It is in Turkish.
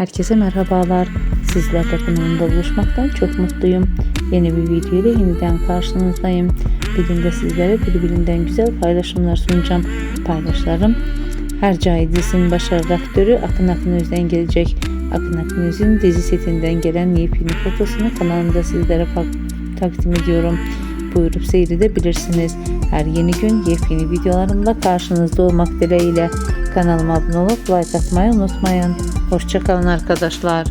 Herkese merhabalar. Sizlerle kanalımda buluşmaktan çok mutluyum. Yeni bir video ile yeniden karşınızdayım. Bugün de sizlere birbirinden güzel paylaşımlar sunacağım. Paylaşlarım Hercai dizisinin başarılı aktörü Akın Akın Öz'den gelecek. Akın Akın Öz'ün dizi setinden gelen yepyeni fotosunu kanalımda sizlere takdim ediyorum. Buyurup seyredebilirsiniz. Her yeni gün yepyeni videolarımla karşınızda olmak dileğiyle. Kanalıma abone olup like atmayı unutmayın. Hoşçakalın arkadaşlar.